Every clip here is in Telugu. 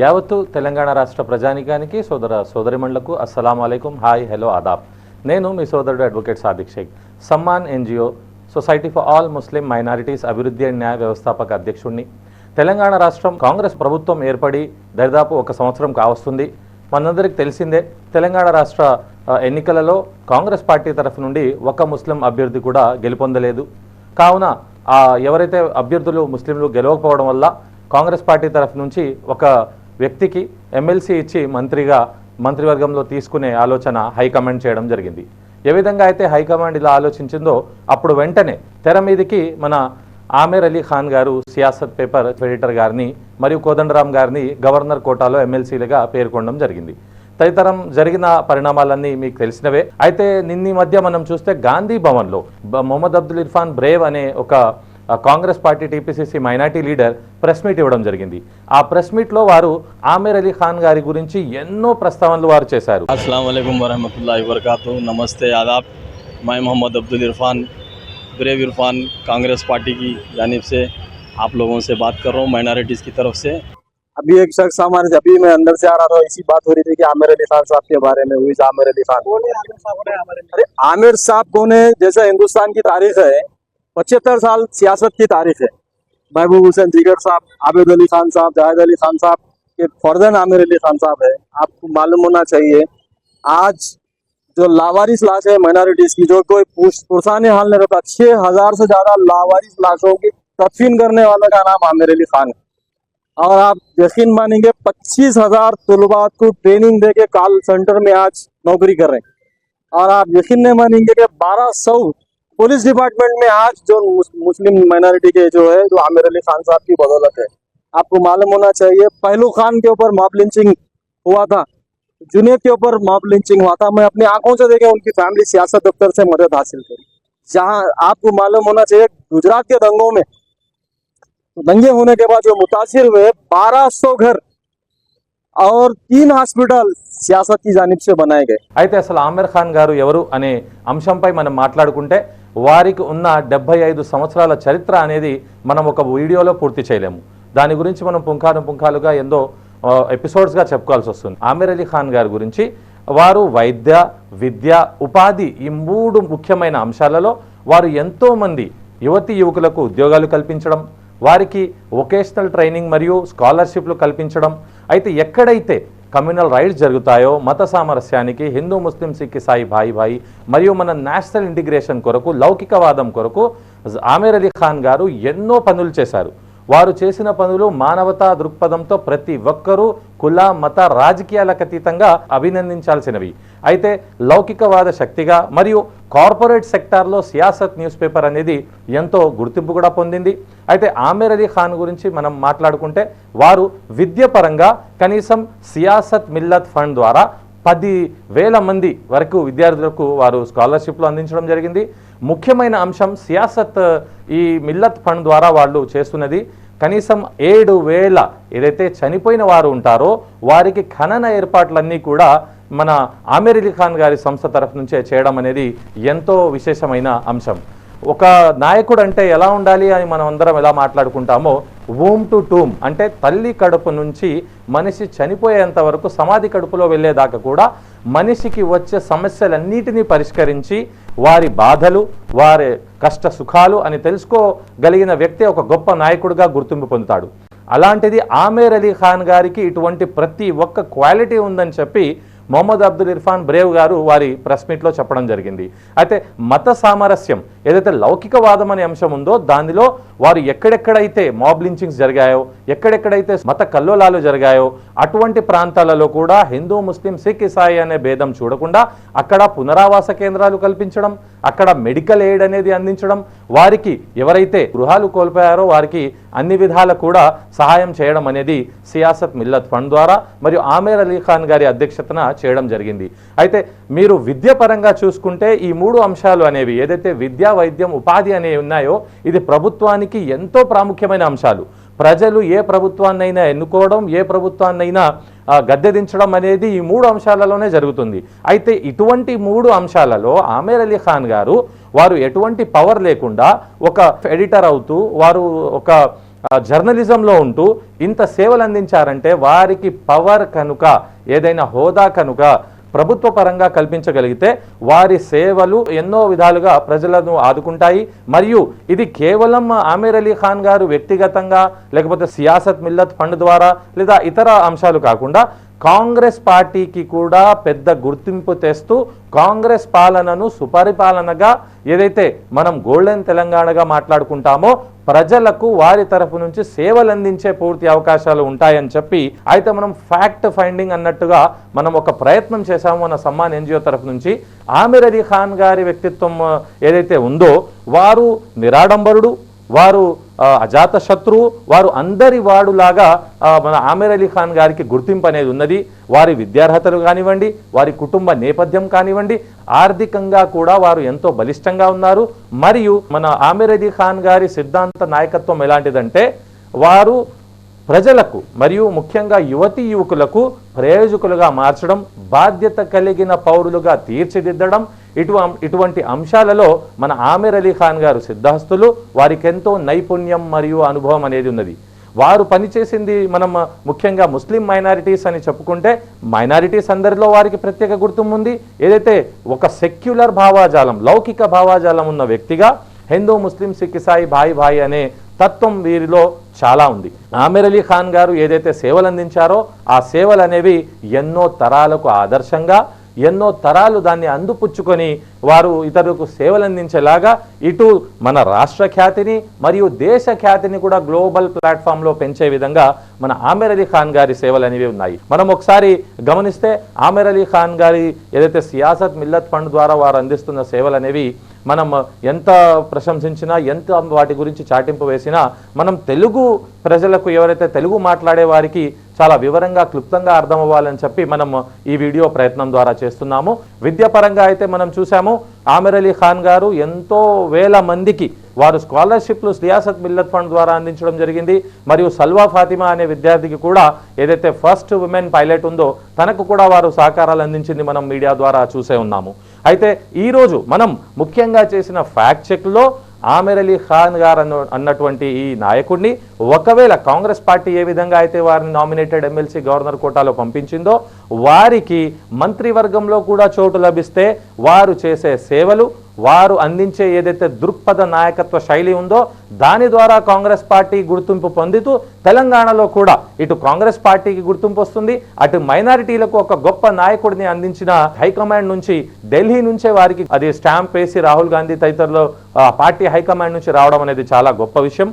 యావత్తు తెలంగాణ రాష్ట్ర ప్రజానికానికి సోదర సోదరిమణులకు అస్సలం అలైకుం. హాయ్ హలో ఆదాబ్. నేను మీ సోదరుడు advocate Sadiq Shaikh. Samman NGO society for all Muslim minorities అభివృద్ధి అండ్ న్యాయ వ్యవస్థాపక అధ్యక్షుడిని తెలంగాణ రాష్ట్రం కాంగ్రెస్ ప్రభుత్వం ఏర్పడి దరిదాపు ఒక సంవత్సరం కావస్తుంది. మనందరికి తెలిసిందే తెలంగాణ రాష్ట్ర ఎన్నికలలో కాంగ్రెస్ పార్టీ తరఫు నుండి ఒక ముస్లిం అభ్యర్థి కూడా గెలుపొందలేదు. కావున ఆ ఎవరైతే అభ్యర్థులు ముస్లింలు గెలవకపోవడం వల్ల కాంగ్రెస్ పార్టీ తరఫు నుంచి ఒక వ్యక్తికి ఎమ్మెల్సీ ఇచ్చి మంత్రిగా మంత్రివర్గంలో తీసుకునే ఆలోచన హైకమాండ్ చేయడం జరిగింది. ఏ విధంగా అయితే హైకమాండ్ ఇలా ఆలోచించిందో అప్పుడు వెంటనే తెర మీదకి మన ఆమీర్ అలీ ఖాన్ గారు సియాసత్ పేపర్ ఎడిటర్ గారిని మరియు కోదండరామ్ గారిని గవర్నర్ కోటాలో ఎమ్మెల్సీలుగా పేర్కొనడం జరిగింది. తదితరం జరిగిన పరిణామాలన్నీ మీకు తెలిసినవే. అయితే నిన్న ఈ మధ్య మనం చూస్తే గాంధీ భవన్లో మొహమ్మద్ అబ్దుల్ ఇర్ఫాన్ బ్రేవ్ అనే ఒక Congress party TPCC minority leader press meet ఇవ్వడం జరిగింది ఆ ప్రెస్ మీట్లో వారు ఆమీర్ అలీ ఖాన్ గారి గురించి ఎన్నో ప్రస్తావనలు వారు చేశారు अस्सलाम वालेकुम वरहमतुल्लाहि वबरकातुहू नमस्ते आदाब मैं मोहम्मद अब्दुल इरफान ब्रेव इरफान कांग्रेस पार्टी की जानिब से आप लोगों से बात कर रहा हूँ माइनॉरिटीज़ की तरफ से अभी एक शख्स हमारे अभी मैं अंदर से आ रहा था इसी बात हो रही थी कि आमिर अली खान साहब के बारे में हुई आमिर अली खान अरे आमिर साहब कौन है जैसा हिंदुस्तान की तारीख है पचहत्तर साल सियासत की तारीख है। महबूब हुसैन जिगर साहब, आबिद अली खान साहब जाहिद अली खान साहब के फर्जन आमिर अली खान साहब है। आपको मालूम होना चाहिए, आज जो लावारिस लाश है माइनॉरिटीज की, जो कोई पुरसाने हाल नहीं रहता, छह हज़ार से ज़्यादा लावारिस लाशों की तदफीन करने वाला का नाम आमिर अली खान है। और आप यकीन मानेंगे, पच्चीस हज़ार तलबात को ट्रेनिंग दे के कॉल सेंटर में आज नौकरी कर रहे हैं। और आप यकीन नहीं मानेंगे कि बारह सौ पुलिस डिपार्टमेंट में आज जो मुस- मुस्लिम माइनॉरिटी के जो है जो आमिर अली खान साहब की बदौलत है आपको मालूम होना चाहिए पहलू खान के ऊपर मॉब लिंचिंग हुआ था जुनेद के ऊपर मॉब लिंचिंग हुआ था मैं अपनी आंखों से देखे उनकी फैमिली सियासत दफ्तर से मदद हासिल करी जहां आपको मालूम होना चाहिए गुजरात के दंगों में दंगे होने के बाद जो मुतासिर हुए 1200 घर और तीन हॉस्पिटल सियासत की जानिब से बनाए गए అయితే అసలు ఆమీర్ ఖాన్ గారు ఎవరు అనే అంశంపై మనం మాట్లాడుకుంటే వారికి ఉన్న డెబ్బై ఐదు సంవత్సరాల చరిత్ర అనేది మనం ఒక వీడియోలో పూర్తి చేయలేము. దాని గురించి మనం పుంఖాను పుంఖాలుగా ఎంతో ఎపిసోడ్స్గా చెప్పుకోవాల్సి వస్తుంది. ఆమిర్ అలీ ఖాన్ గారి గురించి వారు వైద్య విద్య ఉపాధి ఈ మూడు ముఖ్యమైన అంశాలలో వారు ఎంతోమంది యువతి యువకులకు ఉద్యోగాలు కల్పించడం వారికి వొకేషనల్ ట్రైనింగ్ మరియు స్కాలర్షిప్లు కల్పించడం అయితే ఎక్కడైతే కమ్యూనల్ రైట్స్ జరుగుతాయో మత సామరస్యానికి హిందూ ముస్లిం సిక్ ఇసాయి భాయి భాయి మరియు మన నేషనల్ ఇంటిగ్రేషన్ కొరకు లౌకికవాదం కొరకు ఆమీర్ అలీ ఖాన్ గారు ఎన్నో పనులు చేశారు. వారు చేసిన పనులు మానవతా దృక్పథంతో ప్రతి ఒక్కరూ కుల మత రాజకీయాలకు అతీతంగా అభినందించాల్సినవి. అయితే లౌకికవాద శక్తిగా మరియు కార్పొరేట్ సెక్టార్లో సియాసత్ న్యూస్ పేపర్ అనేది ఎంతో గుర్తింపు కూడా పొందింది. అయితే ఆమీర్ అలీ ఖాన్ గురించి మనం మాట్లాడుకుంటే వారు విద్య పరంగా కనీసం సియాసత్ మిల్లత్ ఫండ్ ద్వారా పది వేల మంది వరకు విద్యార్థులకు వారు స్కాలర్షిప్లు అందించడం జరిగింది. ముఖ్యమైన అంశం సియాసత్ ఈ మిల్లత్ ఫండ్ ద్వారా వాళ్ళు చేస్తున్నది కనీసం ఏడు వేల ఏదైతే చనిపోయిన వారు ఉంటారో వారికి ఖనన ఏర్పాట్లన్నీ కూడా మన ఆమీర్ అలీ ఖాన్ గారి సంస్థ తరఫు నుంచే చేయడం అనేది ఎంతో విశేషమైన అంశం. ఒక నాయకుడు అంటే ఎలా ఉండాలి అని మనం అందరం ఎలా మాట్లాడుకుంటామో వూమ్ టు టూమ్ అంటే తల్లి కడుపు నుంచి మనిషి చనిపోయేంత వరకు సమాధి కడుపులో వెళ్ళేదాకా కూడా మనిషికి వచ్చే సమస్యలన్నిటినీ పరిష్కరించి వారి బాధలు వారి కష్ట సుఖాలు అని తెలుసుకోగలిగిన వ్యక్తి ఒక గొప్ప నాయకుడిగా గుర్తింపు పొందుతాడు. అలాంటిది ఆమేర్ అలీ ఖాన్ గారికి ఇటువంటి ప్రతి ఒక్క క్వాలిటీ ఉందని చెప్పి మొహమ్మద్ అబ్దుల్ ఇర్ఫాన్ బ్రేవ్ గారు వారి ప్రెస్ మీట్లో చెప్పడం జరిగింది. అయితే మత సామరస్యం ఏదైతే లౌకికవాదం అనే అంశం ఉందో దానిలో వారు ఎక్కడెక్కడైతే మాబ్ లించింగ్స్ జరిగాయో ఎక్కడెక్కడైతే మత కల్లోలాలు జరిగాయో అటువంటి ప్రాంతాలలో కూడా హిందూ ముస్లిం సిక్ ఇసాయి అనే భేదం చూడకుండా అక్కడ పునరావాస కేంద్రాలు కల్పించడం అక్కడ మెడికల్ ఎయిడ్ అనేది అందించడం వారికి ఎవరైతే గృహాలు కోల్పోయారో వారికి అన్ని విధాల కూడా సహాయం చేయడం అనేది సియాసత్ మిల్లత్ ఫండ్ ద్వారా. మరియు ఆమేర్ అలీ ఖాన్ గారి అధ్యక్షతన చేయడం జరిగింది. అయితే మీరు విద్య పరంగా చూసుకుంటే ఈ మూడు అంశాలు అనేవి ఏదైతే విద్య వైద్యం ఉపాధి అనేవి ఉన్నాయో ఇది ప్రభుత్వానికి ఎంతో ప్రాముఖ్యమైన అంశాలు. ప్రజలు ఏ ప్రభుత్వాన్నైనా ఎన్నుకోవడం ఏ ప్రభుత్వాన్నైనా గద్దెదించడం అనేది ఈ మూడు అంశాలలోనే జరుగుతుంది. అయితే ఇటువంటి మూడు అంశాలలో ఆమేర్ అలీ ఖాన్ గారు వారు ఎటువంటి పవర్ లేకుండా ఒక ఎడిటర్ అవుతూ వారు ఒక జర్నలిజంలో ఉంటూ ఇంత సేవలు అందించారంటే వారికి పవర్ కనుక ఏదైనా హోదా కనుక ప్రభుత్వ పరంగా కల్పించగలిగితే వారి సేవలు ఎన్నో విధాలుగా ప్రజలను ఆదుకుంటాయి. మరియు ఇది కేవలం ఆమీర్ అలీ ఖాన్ గారు వ్యక్తిగతంగా లేకపోతే సియాసత్ మిల్లత్ ఫండ్ ద్వారా లేదా ఇతర అంశాలు కాకుండా కాంగ్రెస్ పార్టీకి కూడా పెద్ద గుర్తింపు తెస్తూ కాంగ్రెస్ పాలనను సుపరిపాలనగా ఏదైతే మనం గోల్డెన్ తెలంగాణగా మాట్లాడుకుంటామో ప్రజలకు వారి తరఫు నుంచి సేవలు అందించే పూర్తి అవకాశాలు ఉంటాయని చెప్పి అయితే మనం ఫ్యాక్ట్ ఫైండింగ్ అన్నట్టుగా మనం ఒక ప్రయత్నం చేశాము మన సమ్మాన్ ఎన్జిఓ తరఫు నుంచి. ఆమిర్ అలీ ఖాన్ గారి వ్యక్తిత్వం ఏదైతే ఉందో వారు నిరాడంబరుడు వారు అజాత శత్రువు వారు అందరి వాడులాగా మన ఆమిర్ అలీ ఖాన్ గారికి గుర్తింపు అనేది ఉన్నది. వారి విద్యార్హతలు కానివ్వండి వారి కుటుంబ నేపథ్యం కానివ్వండి ఆర్థికంగా కూడా వారు ఎంతో బలిష్టంగా ఉన్నారు. మరియు మన ఆమిర్ అలీ ఖాన్ గారి సిద్ధాంత నాయకత్వం ఎలాంటిదంటే వారు ప్రజలకు మరియు ముఖ్యంగా యువతి యువకులకు ప్రయోజకులుగా మార్చడం బాధ్యత కలిగిన పౌరులుగా తీర్చిదిద్దడం ఇటు ఇటువంటి అంశాలలో మన ఆమిర్ అలీ ఖాన్ గారు సిద్ధాస్తులు వారికి ఎంతో నైపుణ్యం మరియు అనుభవం అనేది ఉన్నది. వారు పనిచేసింది మనం ముఖ్యంగా ముస్లిం మైనారిటీస్ అని చెప్పుకుంటే మైనారిటీస్ అందరిలో వారికి ప్రత్యేక గుర్తింపు ఉంది ఏదైతే ఒక సెక్యులర్ భావాజాలం లౌకిక భావాజాలం ఉన్న వ్యక్తిగా హిందూ ముస్లిం సిక్ ఇసాయి భాయి భాయి అనే తత్వం వీరిలో చాలా ఉంది. ఆమిర్ అలీ ఖాన్ గారు ఏదైతే సేవలు అందించారో ఆ సేవలు అనేవి ఎన్నో తరాలకు ఆదర్శంగా ఎన్నో తరాలు దాన్ని అందుపుచ్చుకొని వారు ఇతరులకు సేవలు అందించేలాగా ఇటు మన రాష్ట్ర ఖ్యాతిని మరియు దేశ ఖ్యాతిని కూడా గ్లోబల్ ప్లాట్ఫామ్లో పెంచే విధంగా మన ఆమిర్ అలీ ఖాన్ గారి సేవలు అనేవి ఉన్నాయి. మనం ఒకసారి గమనిస్తే ఆమిర్ అలీ ఖాన్ గారి ఏదైతే సియాసత్ మిల్లత్ ఫండ్ ద్వారా వారు అందిస్తున్న సేవలు అనేవి మనం ఎంత ప్రశంసించినా ఎంత వాటి గురించి చాటింపు వేసినా మనం తెలుగు ప్రజలకు ఎవరైతే తెలుగు మాట్లాడే వారికి చాలా వివరంగా క్లుప్తంగా అర్థం అవ్వాలని చెప్పి మనం ఈ వీడియో ప్రయత్నం ద్వారా చేస్తున్నాము. విద్యాపరంగా అయితే మనం చూసాము ఆమిర్ అలీ ఖాన్ గారు ఎంతో వేల మందికి వారు స్కాలర్షిప్లు సియాసత్ మిల్లత్ ఫండ్ ద్వారా అందించడం జరిగింది. మరియు సల్వా ఫాతిమా అనే విద్యార్థికి కూడా ఏదైతే ఫస్ట్ ఉమెన్ పైలట్ ఉందో తనకు కూడా వారు సహకారాలు అందించింది మనం మీడియా ద్వారా చూసే ఉన్నాము. అయితే ఈరోజు మనం ముఖ్యంగా చేసిన ఫ్యాక్ట్ చెక్లో ఆమెర్ అలీ ఖాన్ గారు అన్న అన్నటువంటి ఈ నాయకుడిని ఒకవేళ కాంగ్రెస్ పార్టీ ఏ విధంగా అయితే వారిని నామినేటెడ్ ఎమ్మెల్సీ గవర్నర్ కోటాలో పంపించిందో వారికి మంత్రివర్గంలో కూడా చోటు లభిస్తే వారు చేసే సేవలు వారు అందించే ఏదైతే దృక్పథ నాయకత్వ శైలి ఉందో దాని ద్వారా కాంగ్రెస్ పార్టీ గుర్తింపు పొందుతూ తెలంగాణలో కూడా ఇటు కాంగ్రెస్ పార్టీకి గుర్తింపు వస్తుంది అటు మైనారిటీలకు ఒక గొప్ప నాయకుడిని అందించిన హైకమాండ్ నుంచి ఢిల్లీ నుంచే వారికి అది స్టాంప్ వేసి రాహుల్ గాంధీ తదితరులు పార్టీ హైకమాండ్ నుంచి రావడం అనేది చాలా గొప్ప విషయం.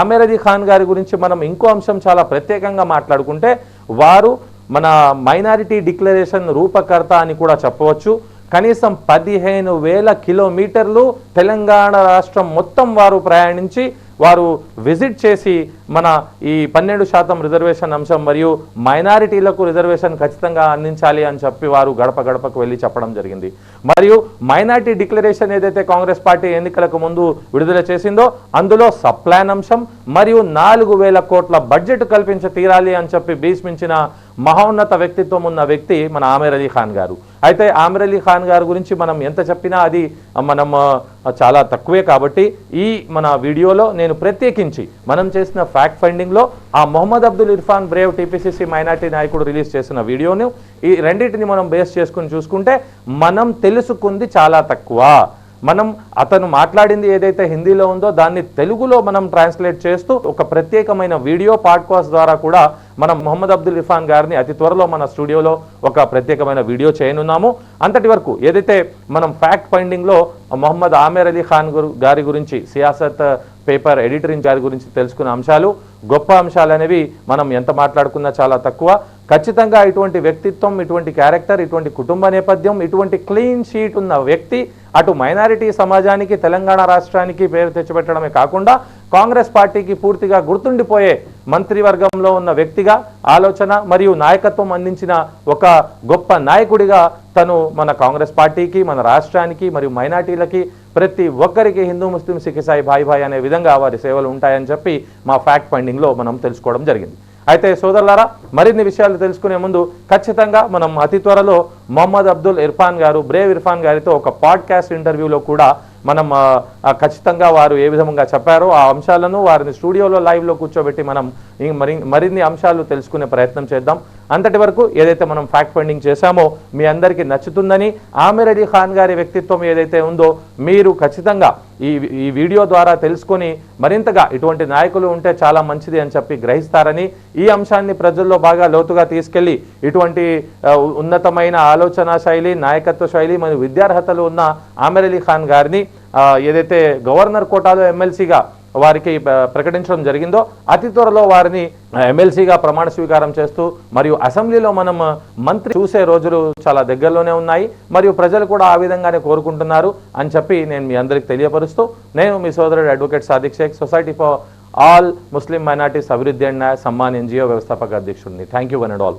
ఆమెర్ అలీ ఖాన్ గారి గురించి మనం ఇంకో అంశం చాలా ప్రత్యేకంగా మాట్లాడుకుంటే వారు మన మైనారిటీ డిక్లరేషన్ రూపకర్త అని కూడా చెప్పవచ్చు. కనీసం పదిహేను వేల కిలోమీటర్లు తెలంగాణ రాష్ట్రం మొత్తం వారు ప్రయాణించి వారు విజిట్ చేసి మన ఈ పన్నెండు శాతం రిజర్వేషన్ అంశం మరియు మైనారిటీలకు రిజర్వేషన్ ఖచ్చితంగా అందించాలి అని చెప్పి వారు గడప గడపకు వెళ్ళి చెప్పడం జరిగింది. మరియు మైనారిటీ డిక్లరేషన్ ఏదైతే కాంగ్రెస్ పార్టీ ఎన్నికలకు ముందు విడుదల చేసిందో అందులో సప్లాన్ అంశం మరియు నాలుగు వేల కోట్ల బడ్జెట్ కల్పించ తీరాలి అని చెప్పి భీష్మించిన మహోన్నత వ్యక్తిత్వం ఉన్న వ్యక్తి మన ఆమెర్ అలీ ఖాన్ గారు. అయితే ఆమ్రలీ ఖాన్ గారి గురించి మనం ఎంత చెప్పినా అది మనం చాలా తక్కువే కాబట్టి ఈ మన వీడియోలో నేను ప్రత్యేకించి మనం చేసిన ఫ్యాక్ట్ ఫైండింగ్లో ఆ Mohammed Abdul Irfan Brave TPCC minority నాయకుడు రిలీజ్ చేసిన వీడియోను ఈ రెండింటిని మనం బేస్ చేసుకుని చూసుకుంటే మనం తెలుసుకుంది చాలా తక్కువ. మనం అతను మాట్లాడింది ఏదైతే హిందీలో ఉందో దాన్ని తెలుగులో మనం ట్రాన్స్లేట్ చేస్తూ ఒక ప్రత్యేకమైన వీడియో పాడ్కాస్ట్ ద్వారా కూడా మనం మొహమ్మద్ అబ్దుల్ ఇర్ఫాన్ గారిని అతి త్వరలో మన స్టూడియోలో ఒక ప్రత్యేకమైన వీడియో చేయనున్నాము. అంతటి వరకు ఏదైతే మనం ఫ్యాక్ట్ ఫైండింగ్లో మొహమ్మద్ ఆమీర్ అలీ ఖాన్ గురు- గారి గురించి సియాసత్ పేపర్ ఎడిటర్ గారి గురించి తెలుసుకున్న అంశాలు గొప్ప అంశాలు అనేవి మనం ఎంత మాట్లాడుకున్నా చాలా తక్కువ. ఖచ్చితంగా ఇటువంటి వ్యక్తిత్వం ఇటువంటి క్యారెక్టర్ ఇటువంటి కుటుంబ నేపథ్యం ఇటువంటి క్లీన్ షీట్ ఉన్న వ్యక్తి అటు మైనారిటీ సమాజానికి తెలంగాణ రాష్ట్రానికి పేరు తెచ్చిపెట్టడమే కాకుండా కాంగ్రెస్ పార్టీకి పూర్తిగా గుర్తుండిపోయే మంత్రివర్గంలో ఉన్న వ్యక్తిగా ఆలోచన మరియు నాయకత్వం అందించిన ఒక గొప్ప నాయకుడిగా తను మన కాంగ్రెస్ పార్టీకి మన రాష్ట్రానికి మరియు మైనార్టీలకి ప్రతి ఒక్కరికి హిందూ ముస్లిం సిక్ ఇసాయి భాయ్ భాయ్ అనే విధంగా వారి సేవలు ఉంటాయని చెప్పి మా ఫ్యాక్ట్ ఫైండింగ్లో మనం తెలుసుకోవడం జరిగింది. అయితే సోదరులారా మరిన్ని విషయాలు తెలుసుకునే ముందు ఖచ్చితంగా మనం అతి త్వరలో మొహమ్మద్ అబ్దుల్ ఇర్ఫాన్ గారు బ్రేవ్ ఇర్ఫాన్ గారితో ఒక పాడ్కాస్ట్ ఇంటర్వ్యూలో కూడా మనం ఖచ్చితంగా వారు ఏ విధంగా చెప్పారో ఆ అంశాలను వారిని స్టూడియోలో లైవ్లో కూర్చోబెట్టి మనం మరి మరిన్ని అంశాలు తెలుసుకునే ప్రయత్నం చేద్దాం. అంతటి వరకు ఏదైతే మనం ఫ్యాక్ట్ ఫైండింగ్ చేశామో మీ అందరికీ నచ్చుతుందని ఆమిర్ అలీ ఖాన్ గారి వ్యక్తిత్వం ఏదైతే ఉందో మీరు ఖచ్చితంగా ఈ ఈ వీడియో ద్వారా తెలుసుకొని మరింతగా ఇటువంటి నాయకులు ఉంటే చాలా మంచిది అని చెప్పి గ్రహిస్తారని ఈ అంశాన్ని ప్రజల్లో బాగా లోతుగా తీసుకెళ్ళి ఇటువంటి ఉన్నతమైన ఆలోచన శైలి నాయకత్వ శైలి మరియు విద్యార్హతలు ఉన్న ఆమిర్ అలీ ఖాన్ గారిని ఏదైతే గవర్నర్ కోటాలో ఎమ్మెల్సీగా వారికి ప్రకటించడం జరిగిందో అతి త్వరలో వారిని ఎమ్మెల్సీగా ప్రమాణ స్వీకారం చేస్తూ మరియు అసెంబ్లీలో మనం మంత్రి చూసే రోజులు చాలా దగ్గరలోనే ఉన్నాయి. మరియు ప్రజలు కూడా ఆ విధంగానే కోరుకుంటున్నారు అని చెప్పి నేను మీ అందరికి తెలియపరుస్తూ నేను మీ సోదరుడు advocate Sadiq Shaikh society for all Muslim minorities అభివృద్ధి అండ్ సమ్మాన్ ఎన్జిఓ వ్యవస్థాపక అధ్యక్షుడిని. Thank you one and all.